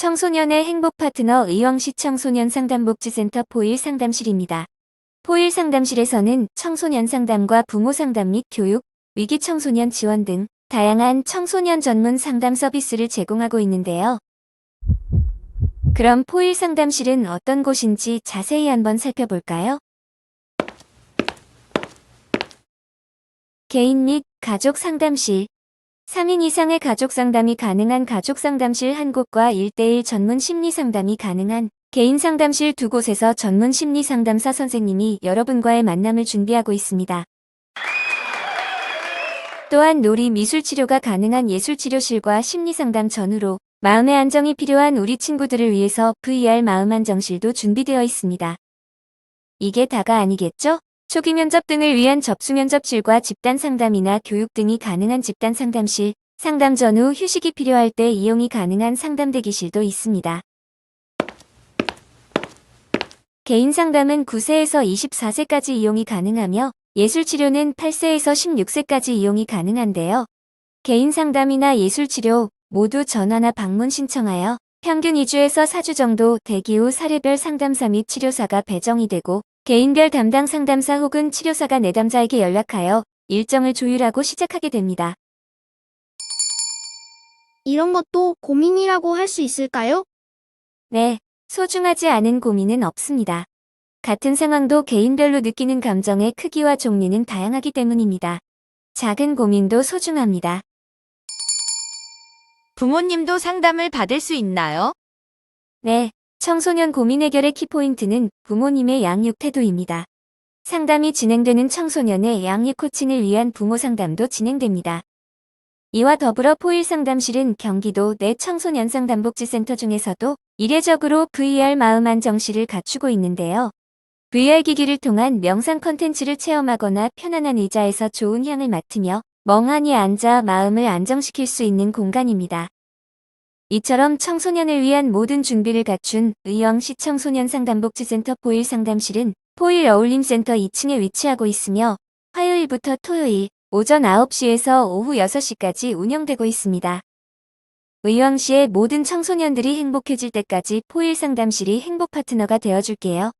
청소년의 행복 파트너 의왕시 청소년 상담복지센터 포일 상담실입니다. 포일 상담실에서는 청소년 상담과 부모 상담 및 교육, 위기 청소년 지원 등 다양한 청소년 전문 상담 서비스를 제공하고 있는데요. 그럼 포일 상담실은 어떤 곳인지 자세히 한번 살펴볼까요? 개인 및 가족 상담실 3인 이상의 가족 상담이 가능한 가족 상담실 한 곳과 1대1 전문 심리 상담이 가능한 개인 상담실 두 곳에서 전문 심리 상담사 선생님이 여러분과의 만남을 준비하고 있습니다. 또한 놀이 미술 치료가 가능한 예술 치료실과 심리 상담 전후로 마음의 안정이 필요한 우리 친구들을 위해서 VR 마음 안정실도 준비되어 있습니다. 이게 다가 아니겠죠? 초기 면접 등을 위한 접수 면접실과 집단 상담이나 교육 등이 가능한 집단 상담실, 상담 전후 휴식이 필요할 때 이용이 가능한 상담 대기실도 있습니다. 개인 상담은 9세에서 24세까지 이용이 가능하며 예술 치료는 8세에서 16세까지 이용이 가능한데요. 개인 상담이나 예술 치료 모두 전화나 방문 신청하여 평균 2주에서 4주 정도 대기 후 사례별 상담사 및 치료사가 배정이 되고 개인별 담당 상담사 혹은 치료사가 내담자에게 연락하여 일정을 조율하고 시작하게 됩니다. 이런 것도 고민이라고 할 수 있을까요? 네, 소중하지 않은 고민은 없습니다. 같은 상황도 개인별로 느끼는 감정의 크기와 종류는 다양하기 때문입니다. 작은 고민도 소중합니다. 부모님도 상담을 받을 수 있나요? 네, 청소년 고민 해결의 키포인트는 부모님의 양육 태도입니다. 상담이 진행되는 청소년의 양육 코칭을 위한 부모 상담도 진행됩니다. 이와 더불어 포일 상담실은 경기도 내 청소년 상담복지센터 중에서도 이례적으로 VR 마음 안정실을 갖추고 있는데요. VR 기기를 통한 명상 컨텐츠를 체험하거나 편안한 의자에서 좋은 향을 맡으며 멍하니 앉아 마음을 안정시킬 수 있는 공간입니다. 이처럼 청소년을 위한 모든 준비를 갖춘 의왕시 청소년 상담복지센터 포일 상담실은 포일 어울림센터 2층에 위치하고 있으며 화요일부터 토요일 오전 9시에서 오후 6시까지 운영되고 있습니다. 의왕시의 모든 청소년들이 행복해질 때까지 포일 상담실이 행복 파트너가 되어줄게요.